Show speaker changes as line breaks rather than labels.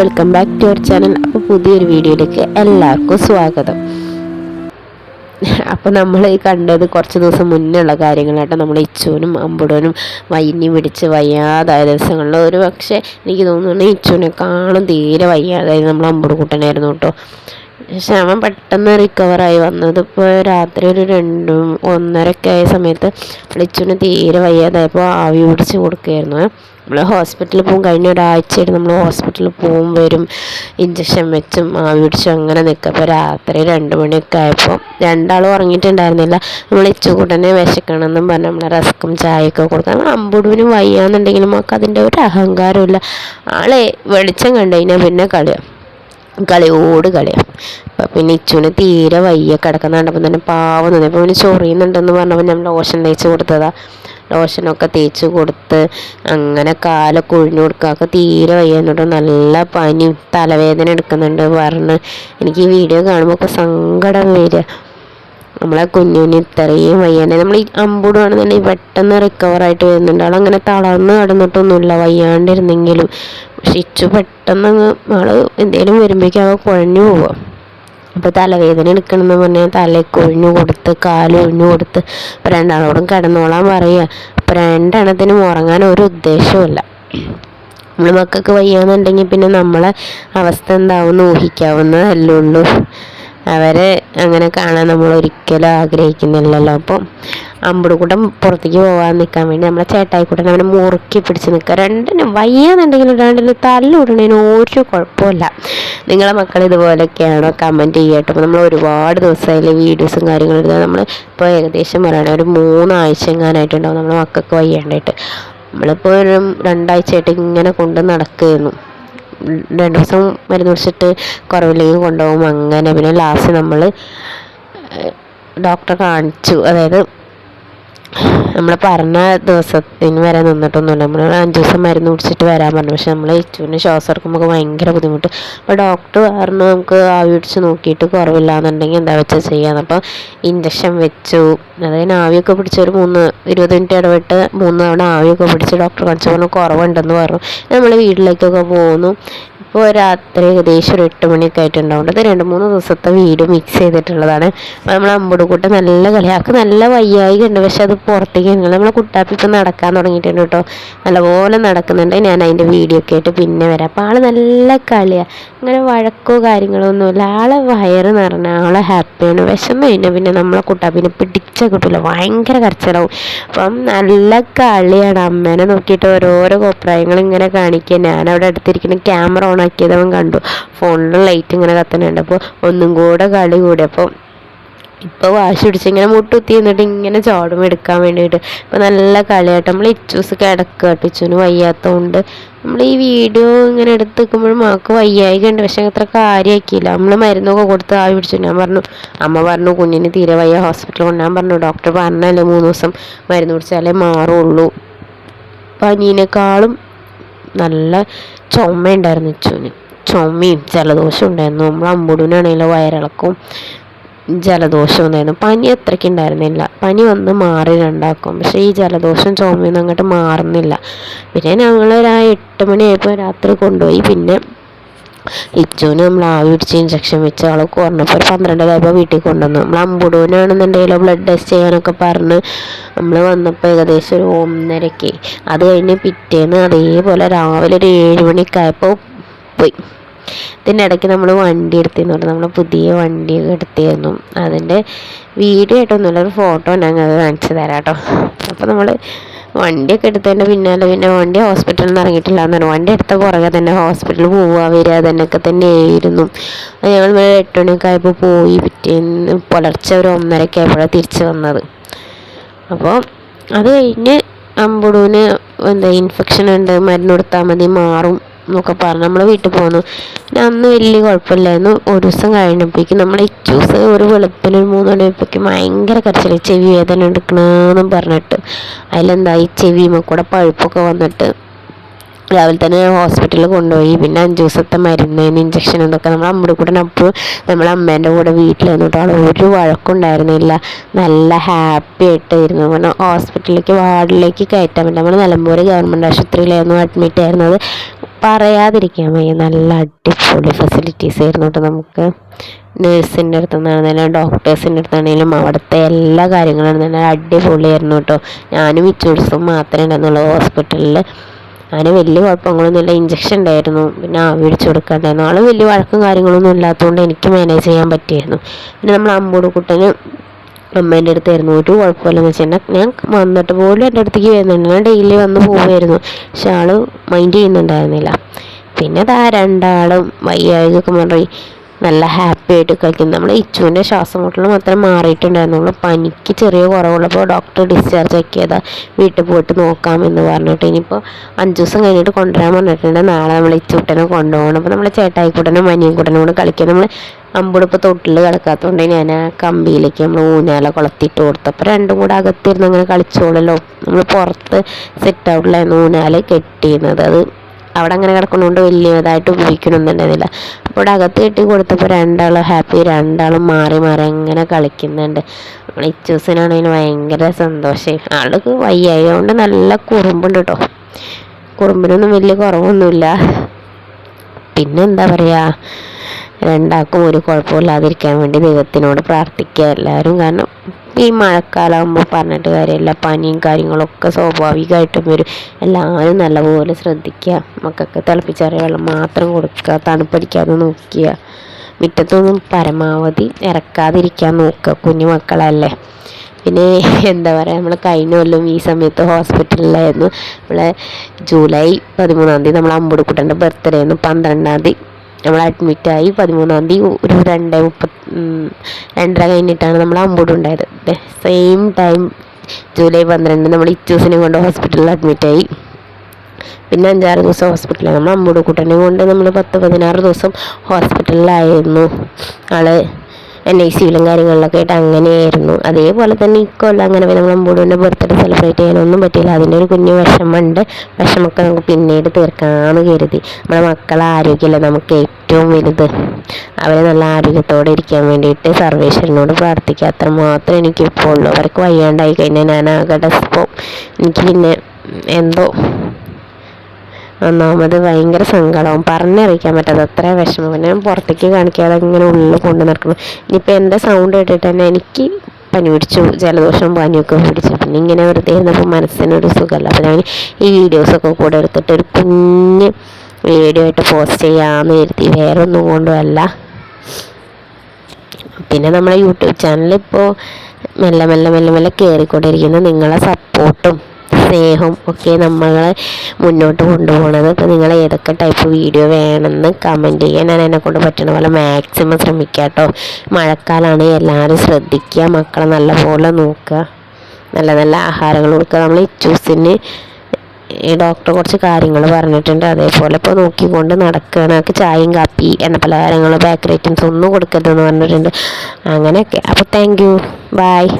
Welcome back to our channel അപ്പോൾ പുതിയൊരു വീഡിയോയിലേക്ക് എല്ലാവർക്കും സ്വാഗതം. അപ്പോൾ നമ്മൾ കണ്ടത് കുറച്ച് ദിവസം മുന്നേ ഉള്ള കാര്യങ്ങളായിട്ട് നമ്മൾ ഇച്ചുവിനും അമ്പുടനും വൈനി പിടിച്ച് വയ്യാതായ ദിവസങ്ങളിൽ ഒരു പക്ഷേ എനിക്ക് തോന്നുന്നു ഇച്ചുവിനെ കാണും തീരെ വയ്യാതായി നമ്മൾ അമ്പുട് കൂട്ടനായിരുന്നു കേട്ടോ. പക്ഷെ അവൻ പെട്ടെന്ന് റിക്കവറായി വന്നത് ഇപ്പോൾ രാത്രി ഒരു രണ്ടും ഒന്നരയൊക്കെ ആയ സമയത്ത് ഇച്ചുവിന് തീരെ വയ്യാതായപ്പോൾ ആവി പിടിച്ച് കൊടുക്കുകയായിരുന്നു. നമ്മൾ ഹോസ്പിറ്റലിൽ പോകും. കഴിഞ്ഞ ഒരാഴ്ചയായിട്ട് നമ്മൾ ഹോസ്പിറ്റലിൽ പോകും വരും ഇഞ്ചക്ഷൻ വെച്ചും ആവി പിടിച്ചും അങ്ങനെ നിൽക്കുക അപ്പോൾ രാത്രി രണ്ട് മണിയൊക്കെ ആയപ്പോൾ രണ്ടാളും ഉറങ്ങിയിട്ടുണ്ടായിരുന്നില്ല. നമ്മൾ ഇച്ചുകൂട്ടനെ വിശക്കണമെന്നും പറഞ്ഞ്. നമ്മൾ റസ്ക്കും ചായയൊക്കെ കൊടുക്കാം നമ്മൾ അമ്പുടുവിനും വയ്യാന്നുണ്ടെങ്കിലും നമുക്ക് അതിന്റെ ഒരു അഹങ്കാരമില്ല ആളെ വെളിച്ചം കണ്ടു കഴിഞ്ഞാൽ പിന്നെ കളിയാണ് കളിയോട് കളിയാണ് അപ്പം പിന്നെ ഇച്ചുവിന് തീരെ വയ്യ. കിടക്കുന്ന കണ്ടപ്പോൾ തന്നെ പാവം തോന്നി. അപ്പോൾ പിന്നെ ചൊറിയുന്നുണ്ടെന്ന് പറഞ്ഞപ്പോൾ ഞാൻ ലോഷൻ തേച്ച് കൊടുത്തതാ. ലോഷനൊക്കെ തേച്ച് കൊടുത്ത് അങ്ങനെ കാലൊക്കെ ഒഴിഞ്ഞു കൊടുക്കുക. തീരെ വയ്യ എന്നിട്ട് നല്ല പനി തലവേദന എടുക്കുന്നുണ്ട് പറഞ്ഞ് എനിക്ക് ഈ വീഡിയോ കാണുമ്പോൾ ഒക്കെ സങ്കടം വരിക. നമ്മളെ കുഞ്ഞുവിന് ഇത്രയും വയ്യാണ്ട് നമ്മൾ ഈ അമ്പൂടുവാണെന്നുണ്ടെങ്കിൽ പെട്ടെന്ന് റിക്കവറായിട്ട് വരുന്നുണ്ട്. ആൾ അങ്ങനെ തളർന്ന് കിടന്നിട്ടൊന്നുമില്ല വയ്യാണ്ടിരുന്നെങ്കിലും. പക്ഷെ ഇച്ചു പെട്ടെന്ന് അങ്ങ് ആൾ എന്തേലും വരുമ്പോഴേക്കും അവ കുഴഞ്ഞു പോവുക. അപ്പോൾ തലവേദന എടുക്കണമെന്ന് പറഞ്ഞാൽ തലയ്ക്ക് ഒഴിഞ്ഞു കൊടുത്ത് കാൽ ഒഴിഞ്ഞു കൊടുത്ത്. അപ്പോൾ രണ്ടാളോടും കിടന്നോളാൻ പറയുക. അപ്പോൾ രണ്ടെണ്ണത്തിനും ഉറങ്ങാൻ ഒരു ഉദ്ദേശവുമില്ല നമ്മൾ മക്കൾക്ക് വയ്യാന്നുണ്ടെങ്കിൽ പിന്നെ നമ്മളെ അവസ്ഥ എന്താവുമെന്ന് ഊഹിക്കാവുന്നതല്ലേ ഉള്ളൂ. അവരെ അങ്ങനെ കാണാൻ നമ്മൾ ഒരിക്കലും ആഗ്രഹിക്കുന്നില്ലല്ലോ. അപ്പം അമ്പടുകൂട്ടം പുറത്തേക്ക് പോകാൻ നിൽക്കാൻ വേണ്ടി നമ്മളെ ചേട്ടായിക്കൂട്ടൻ അവനെ മുറുക്കി പിടിച്ച് നിൽക്കുക. രണ്ടിനും വയ്യാന്നുണ്ടെങ്കിലും രണ്ടിനും തല്ലുവിടണതിന് ഒരു കുഴപ്പമില്ല നിങ്ങളെ മക്കൾ ഇതുപോലെയൊക്കെയാണോ കമന്റ് ചെയ്യട്ടെ അപ്പോൾ നമ്മൾ ഒരുപാട് ദിവസമായില്ലേ വീഡിയോസും കാര്യങ്ങളും എടുത്താൽ നമ്മൾ ഇപ്പോൾ ഏകദേശം പറയണ ഒരു മൂന്നാഴ്ച എങ്ങാനായിട്ടുണ്ടാവും നമ്മളെ മക്കൾക്ക് വയ്യാണ്ടായിട്ട്. നമ്മളിപ്പോൾ ഒരു രണ്ടാഴ്ചയായിട്ട് ഇങ്ങനെ കൊണ്ട് നടക്കുകയായിരുന്നു. രണ്ട് ദിവസം മരുന്ന് കുടിച്ചിട്ട് കുറവില്ലെങ്കിൽ കൊണ്ടുപോകും. അങ്ങനെ പിന്നെ ലാസ്റ്റ് നമ്മൾ ഡോക്ടറെ കാണിച്ചു. അതായത് നമ്മൾ പറഞ്ഞ ദിവസത്തിന് വരെ നിന്നിട്ടൊന്നുമില്ല. നമ്മൾ അഞ്ച് ദിവസം മരുന്ന് കുടിച്ചിട്ട് വരാൻ പറഞ്ഞു. പക്ഷെ നമ്മൾ ഇച്ചുവിന് ശ്വാസം എടുക്കുമ്പോൾ ഭയങ്കര ബുദ്ധിമുട്ട്. അപ്പോൾ ഡോക്ടർ പറഞ്ഞു നമുക്ക് ആവി പിടിച്ച് നോക്കിയിട്ട് കുറവില്ല എന്നുണ്ടെങ്കിൽ എന്താ വെച്ചാൽ ചെയ്യാന്ന്. അപ്പോൾ ഇഞ്ചക്ഷൻ വെച്ചു. അതായത് ആവിയൊക്കെ പിടിച്ച് ഒരു മൂന്ന് ഇരുപത് മിനിറ്റ് ഇടവിട്ട് മൂന്ന് തവണ ആവിയൊക്കെ പിടിച്ച് ഡോക്ടർ കാണിച്ചു പറഞ്ഞു കുറവുണ്ടെന്ന് പറഞ്ഞു. നമ്മൾ വീട്ടിലേക്കൊക്കെ പോകുന്നു ഇപ്പോൾ രാത്രി ഏകദേശം ഒരു എട്ട് മണിയൊക്കെ ആയിട്ടുണ്ടാവും അത് രണ്ട് മൂന്ന് ദിവസത്തെ വീട് മിക്സ് ചെയ്തിട്ടുള്ളതാണ്. അപ്പോൾ നമ്മൾ അമ്പൂടുകൂട്ട് നല്ല കളിയാക്ക് നല്ല വയ്യായി ഉണ്ട് പക്ഷെ അത് പുറത്തേക്ക് ഇറങ്ങുന്നത് നമ്മളെ കുട്ടാപ്പിക്ക് നടക്കാൻ തുടങ്ങിയിട്ടുണ്ട് കേട്ടോ. നല്ലപോലെ നടക്കുന്നുണ്ട്. ഞാൻ അതിന്റെ വീഡിയോ ഒക്കെ ആയിട്ട് പിന്നെ വരാം. അപ്പോൾ ആൾ നല്ല കളിയാണ് അങ്ങനെ വഴക്കോ കാര്യങ്ങളോ ഒന്നുമില്ല. ആളെ വയറ് നിറഞ്ഞ ആളെ ഹാപ്പിയാണ് വിഷമം കഴിഞ്ഞാൽ പിന്നെ നമ്മളെ കുട്ടാപ്പിനെ പിടിച്ച കിട്ടില്ല ഭയങ്കര കരച്ചിലാവും. അപ്പം നല്ല കളിയാണ്. അമ്മേനെ നോക്കിയിട്ട് ഓരോരോ കോപ്രായങ്ങൾ ഇങ്ങനെ കാണിക്കുക. ഞാനവിടെ അടുത്തിരിക്കുന്ന ക്യാമറ ഓൺ ആക്കിയത് അവൻ കണ്ടു. ഫോണിൽ ലൈറ്റ് ഇങ്ങനെ കത്തനുണ്ട് അപ്പോൾ ഒന്നും കൂടെ കളി കൂടി. അപ്പോൾ ഇപ്പോൾ വാശി പിടിച്ച് ഇങ്ങനെ മുട്ടുത്തി എന്നിട്ട് ഇങ്ങനെ ചാടും എടുക്കാൻ വേണ്ടിയിട്ട്. ഇപ്പോൾ നല്ല കളിയായിട്ട് നമ്മൾ ഇച്ചൂസ് കിടക്കുക കേട്ടോ ഇച്ചുവിന് വയ്യാത്തതുകൊണ്ട് നമ്മൾ ഈ വീഡിയോ ഇങ്ങനെ എടുത്ത് നിൽക്കുമ്പോഴും മാക്ക് വയ്യായികയുണ്ട് പക്ഷെ അത്ര കാര്യമാക്കിയില്ല നമ്മൾ മരുന്നൊക്കെ കൊടുത്ത് ആവി പിടിച്ചു. ഞാൻ പറഞ്ഞു അമ്മ പറഞ്ഞു കുഞ്ഞിന് തീരെ വയ്യ. ഹോസ്പിറ്റലിൽ കൊണ്ടുപോകാൻ പറഞ്ഞു ഡോക്ടർ പറഞ്ഞല്ലേ മൂന്ന് ദിവസം മരുന്ന് കുടിച്ചാലേ മാറുള്ളൂ. പനീനേക്കാളും നല്ല ചുമ ഉണ്ടായിരുന്നു ഇച്ചുവിന് ചുമയും ജലദോഷം ഉണ്ടായിരുന്നു. നമ്മൾ അമ്പുടൂനാണെങ്കിലും വയറിളക്കും ജലദോഷം ഉണ്ടായിരുന്നു. പനി അത്രയ്ക്ക് ഉണ്ടായിരുന്നില്ല. പനി വന്ന് മാറി രണ്ടാക്കും. പക്ഷേ ഈ ജലദോഷം ചുമയൊന്നും അങ്ങോട്ട് മാറുന്നില്ല. പിന്നെ ഞങ്ങൾ ഒരു എട്ട് മണിയായപ്പോൾ രാത്രി കൊണ്ടുപോയി. പിന്നെ ഇച്ചുവിന് നമ്മൾ ആവി പിടിച്ച് ഇഞ്ചക്ഷൻ വെച്ച് ആൾ കുറഞ്ഞപ്പോൾ ഒരു പന്ത്രണ്ടരായപ്പോൾ വീട്ടിൽ കൊണ്ടുവന്നു. നമ്മൾ അമ്പുടൂനാണെന്നുണ്ടെങ്കിൽ ബ്ലഡ് ടെസ്റ്റ് ചെയ്യാനൊക്കെ പറഞ്ഞ് നമ്മൾ വന്നപ്പോൾ ഏകദേശം ഒരു ഒന്നരക്ക് അത് കഴിഞ്ഞ് പിറ്റേന്ന് അതേപോലെ രാവിലെ ഒരു ഏഴ് മണിക്കായപ്പോൾ പോയി. ഇതിന്റെ ഇടയ്ക്ക് നമ്മൾ വണ്ടി എടുത്തിരുന്നു. നമ്മൾ പുതിയ വണ്ടി എടുത്തിരുന്നു. അതിന്റെ വീഡിയോ ആയിട്ടൊന്നുമില്ല ഒരു ഫോട്ടോ ഞങ്ങൾ കാണിച്ചു തരാം കേട്ടോ. അപ്പോൾ നമ്മൾ വണ്ടിയൊക്കെ എടുത്തതിന്റെ പിന്നാലെ പിന്നെ വണ്ടി ഹോസ്പിറ്റലിൽ നിന്ന് ഇറങ്ങിയിട്ടില്ല എന്ന് പറഞ്ഞു വണ്ടി എടുത്ത പുറകെ തന്നെ ഹോസ്പിറ്റലിൽ പോവുക വരിക തന്നെയൊക്കെ തന്നെയായിരുന്നു ഞങ്ങൾ എട്ട് മണിയൊക്കെ ആയപ്പോൾ പോയി. പിറ്റേന്ന് പുലർച്ചെ ഒരു ഒന്നരയ്ക്ക് ആയപ്പോഴാണ് തിരിച്ച് വന്നത്. അപ്പോൾ അത് കഴിഞ്ഞ് അമ്പുടൂന് എന്താ ഇൻഫെക്ഷൻ ഉണ്ട്. മരുന്ന് കൊടുത്താൽ മതി മാറും. എന്നൊക്കെ പറഞ്ഞ് നമ്മൾ വീട്ടിൽ പോന്നു. പിന്നെ അന്ന് വലിയ കുഴപ്പമില്ലായിരുന്നു. ഒരു ദിവസം കഴിഞ്ഞപ്പോഴേക്കും നമ്മൾ ഇച്ചൂസ് ഒരു വെളുപ്പിൽ ഒരു മൂന്ന് മണിയപ്പോഴേക്കും ഭയങ്കര കരച്ചിൽ ചെവി വേദന എടുക്കണമെന്നും പറഞ്ഞിട്ട്. അതിലെന്താ ഈ ചെവിയുമ്പോൾ കൂടെ പഴുപ്പൊക്കെ വന്നിട്ട്. രാവിലെ തന്നെ ഹോസ്പിറ്റലിൽ കൊണ്ടുപോയി. പിന്നെ അഞ്ച് ദിവസത്തെ മരുന്ന് ഇഞ്ചക്ഷൻ ഇതൊക്കെ നമ്മൾ അമ്മയുടെ കൂടെ അപ്പോൾ നമ്മളെ അമ്മേന്റെ കൂടെ വീട്ടിൽ വന്നിട്ട് അവിടെ ഒരു വഴക്കുണ്ടായിരുന്നില്ല നല്ല ഹാപ്പി ആയിട്ടായിരുന്നു. കാരണം ഹോസ്പിറ്റലിലേക്ക് വാർഡിലേക്ക് കയറ്റാൻ പറ്റില്ല നമ്മൾ നിലമ്പൂർ ഗവൺമെന്റ് ആശുപത്രിയിലായിരുന്നു അഡ്മിറ്റ് ആയിരുന്നത് പറയാതിരിക്കാൻ വയ്യ. നല്ല അടിപൊളി ഫെസിലിറ്റീസ് ആയിരുന്നു കേട്ടോ നമുക്ക്. നേഴ്സിന്റെ അടുത്ത് നിന്നാണെങ്കിലും ഡോക്ടേഴ്സിന്റെ അടുത്താണെങ്കിലും അവിടുത്തെ എല്ലാ കാര്യങ്ങളും നല്ല അടിപൊളിയായിരുന്നു കേട്ടോ ഞാനും ഇച്ചൂഴ്സും മാത്രമേ ഉണ്ടായിരുന്നുള്ളൂ. ഹോസ്പിറ്റലിൽ അങ്ങനെ വലിയ കുഴപ്പങ്ങളൊന്നുമില്ല. ഇഞ്ചക്ഷൻ ഉണ്ടായിരുന്നു. പിന്നെ ആവി പിടിച്ച് കൊടുക്കാണ്ടായിരുന്നു. ആൾ വലിയ വഴക്കും കാര്യങ്ങളൊന്നും ഇല്ലാത്തതുകൊണ്ട് എനിക്ക് മാനേജ് ചെയ്യാൻ പറ്റിയായിരുന്നു. പിന്നെ നമ്മൾ അമ്പൂട് അമ്മേന്റെ അടുത്തായിരുന്നു ഒരു കുഴപ്പമില്ലെന്ന് വെച്ചാൽ ഞാൻ വന്നിട്ട് പോലും എന്റെ അടുത്തേക്ക് വരുന്നുണ്ട് ഞാൻ ഡെയിലി വന്ന് പോവുമായിരുന്നു. പക്ഷെ ആൾ മൈൻഡ് ചെയ്യുന്നുണ്ടായിരുന്നില്ല. പിന്നെ അതാ രണ്ടാളും വയ്യായകൊക്കെ മാറി. നല്ല ഹാപ്പി ആയിട്ട് കളിക്കുന്നു. നമ്മൾ ഇച്ചുവിന്റെ ശ്വാസം മുട്ടൽ മാത്രം മാറിയിട്ടുണ്ടായിരുന്നുള്ളൂ പനിക്ക് ചെറിയ കുറവുള്ളപ്പോൾ ഡോക്ടർ ഡിസ്ചാർജ് ആക്കിയതാ. വീട്ടിൽ പോയിട്ട് നോക്കാം എന്ന് പറഞ്ഞിട്ട് ഇനിയിപ്പോൾ അഞ്ച് ദിവസം കഴിഞ്ഞിട്ട് കൊണ്ടുവരാൻ പറഞ്ഞിട്ടുണ്ട്. നാളെ നമ്മൾ ഇച്ചുട്ടനെ കൊണ്ടുപോകണം. അപ്പോൾ നമ്മൾ ചേട്ടായിക്കൂട്ടനും മനിയൻകൂട്ടനും കൂടെ കളിക്കാൻ നമ്മൾ അമ്പുടിപ്പ് തൊട്ടിൽ കിടക്കാത്തതുകൊണ്ട് ഞാൻ ആ കമ്പിയിലേക്ക് നമ്മൾ ഊഞ്ഞാല കൊളത്തിയിട്ട് കൊടുത്തപ്പോൾ രണ്ടും കൂടെ അകത്തിരുന്ന് അങ്ങനെ കളിച്ചോളല്ലോ. നമ്മൾ പുറത്ത് സെറ്റ് ഔട്ടിലായിരുന്നു ഊഞ്ഞാൽ കെട്ടിയിരുന്നത്. അത് അവിടെ അങ്ങനെ കിടക്കുന്നതുകൊണ്ട് വലിയതായിട്ട് ഉപയോഗിക്കണമെന്നുണ്ടായിരുന്നില്ല അപ്പോൾ ഇവിടെ അകത്ത് കെട്ടി കൊടുത്തപ്പോൾ രണ്ടാളും ഹാപ്പി രണ്ടാളും മാറി മാറി അങ്ങനെ കളിക്കുന്നുണ്ട്. നമ്മൾ ഇച്ചൂസിനാണെങ്കിൽ ഭയങ്കര സന്തോഷം. ആൾക്ക് വയ്യായതുകൊണ്ട് നല്ല കുറുമ്പുണ്ട് കേട്ടോ കുറുമ്പിനൊന്നും വലിയ കുറവൊന്നുമില്ല. പിന്നെന്താ പറയുക രണ്ടാൾക്കും ഒരു കുഴപ്പമില്ലാതിരിക്കാൻ വേണ്ടി ദൈവത്തിനോട് പ്രാർത്ഥിക്കുക എല്ലാവരും. കാരണം ഈ മഴക്കാലമാകുമ്പോൾ പറഞ്ഞിട്ട് കാര്യമില്ല. പനിയും കാര്യങ്ങളൊക്കെ സ്വാഭാവികമായിട്ടും വരും. എല്ലാവരും നല്ലപോലെ ശ്രദ്ധിക്കുക. മക്കൾക്ക് തിളപ്പിച്ചാറിയ വെള്ളം മാത്രം കൊടുക്കുക. തണുപ്പടിക്കാതെ നോക്കുക. മുറ്റത്തൊന്നും പരമാവധി ഇറക്കാതിരിക്കാൻ നോക്കുക കുഞ്ഞു മക്കളല്ലേ. പിന്നെ എന്താ പറയുക നമ്മൾ കഴിഞ്ഞ കൊല്ലം ഈ സമയത്ത് ഹോസ്പിറ്റലിലായിരുന്നു. നമ്മളെ ജൂലൈ പതിമൂന്നാം തീയതി നമ്മൾ അമ്പുടുക്കുട്ടന്റെ ബർത്ത്ഡേ ആയിരുന്നു പന്ത്രണ്ടാം തീയതി നമ്മൾ അഡ്മിറ്റായി പതിമൂന്നാം തീയതി ഒരു രണ്ട് മുപ്പത് രണ്ടര കഴിഞ്ഞിട്ടാണ് നമ്മൾ അമ്പൂട് ഉണ്ടായത്. സെയിം ടൈം ജൂലൈ പന്ത്രണ്ട് നമ്മൾ ഇച്ചൂസിനെ കൊണ്ട് ഹോസ്പിറ്റലിൽ അഡ്മിറ്റായി പിന്നെ അഞ്ചാറ് ദിവസം ഹോസ്പിറ്റലിൽ നമ്മൾ അമ്പൂട് കൂട്ടനെ കൊണ്ട് നമ്മൾ പത്ത് പതിനാറ് ദിവസം ഹോസ്പിറ്റലിലായിരുന്നു ആൾ എൻ ഐ സിയിലും കാര്യങ്ങളിലൊക്കെ ആയിട്ട് അങ്ങനെയായിരുന്നു. അതേപോലെ തന്നെ ഇക്കൊല്ലം അങ്ങനെ നമ്മൾ അമ്പൂടുവിന്റെ ബർത്ത്ഡേ സെലിബ്രേറ്റ് ചെയ്യാനൊന്നും പറ്റിയില്ല. അതിന്റെ ഒരു കുഞ്ഞു വിഷമമുണ്ട്. വിഷമൊക്കെ നമുക്ക് പിന്നീട് തീർക്കാമെന്ന് കരുതി. നമ്മുടെ മക്കളെ ആരോഗ്യമല്ലേ നമുക്ക് ഏറ്റവും വലുത്? അവരെ നല്ല ആരോഗ്യത്തോടെ ഇരിക്കാൻ വേണ്ടിയിട്ട് സർവേശ്വരനോട് പ്രാർത്ഥിക്കുക. അത്ര മാത്രം എനിക്കിപ്പോൾ ഉള്ളൂ. അവർക്ക് വയ്യാണ്ടായി കഴിഞ്ഞാൽ ഞാൻ ആകെ ഡെസ്പോ എനിക്ക് പിന്നെ എന്തോ ഒന്നാമത് ഭയങ്കര സങ്കടവും. പറഞ്ഞറിയിക്കാൻ പറ്റാതെ അത്ര വിഷമം. പിന്നെ ഞാൻ പുറത്തേക്ക് കാണിക്കാതെ ഇങ്ങനെ ഉള്ളിൽ കൊണ്ട് നടക്കണം ഇനിയിപ്പോൾ എന്റെ സൗണ്ട് കേട്ടിട്ട് തന്നെ എനിക്ക് പനി പിടിച്ചു ജലദോഷം പനിയൊക്കെ പിടിച്ചു. പിന്നെ ഇങ്ങനെ വെറുതെ ഇരുന്നപ്പോൾ മനസ്സിനൊരു സുഖമല്ല. അപ്പോൾ ഞാൻ ഈ വീഡിയോസൊക്കെ കൂടെ എടുത്തിട്ട് ഒരു കുഞ്ഞ് വീഡിയോ ആയിട്ട് പോസ്റ്റ് ചെയ്യാമെന്ന് കരുതി. വേറെ ഒന്നും കൊണ്ടുമല്ല പിന്നെ നമ്മുടെ യൂട്യൂബ് ചാനൽ ഇപ്പോൾ മെല്ലെ മെല്ലെ മെല്ലെ മെല്ലെ കയറിക്കൊണ്ടിരിക്കുന്ന നിങ്ങളെ സപ്പോർട്ടും സ്നേഹവും ഒക്കെ നമ്മളെ മുന്നോട്ട് കൊണ്ടുപോകണത്. അപ്പോൾ നിങ്ങൾ ഏതൊക്കെ ടൈപ്പ് വീഡിയോ വേണമെന്ന് കമന്റ് ചെയ്യാൻ ഞാൻ എന്നെക്കൊണ്ട് പറ്റണ പോലെ മാക്സിമം ശ്രമിക്കാം കേട്ടോ. മഴക്കാലമാണ് എല്ലാവരും ശ്രദ്ധിക്കുക. മക്കളെ നല്ലപോലെ നോക്കുക. നല്ല നല്ല ആഹാരങ്ങൾ കൊടുക്കുക. നമ്മൾ ഇച്ചൂസിന് ഡോക്ടർ കുറച്ച് കാര്യങ്ങൾ പറഞ്ഞിട്ടുണ്ട്. അതേപോലെ ഇപ്പോൾ നോക്കിക്കൊണ്ട് നടക്കുകയാണ്. അവർക്ക് ചായയും കാപ്പി എണ്ണ പലഹാരങ്ങൾ ബേക്കറി ഐറ്റംസ് ഒന്നും കൊടുക്കരുതെന്ന് പറഞ്ഞിട്ടുണ്ട്. അങ്ങനെയൊക്കെ. അപ്പോൾ താങ്ക് യു ബായ്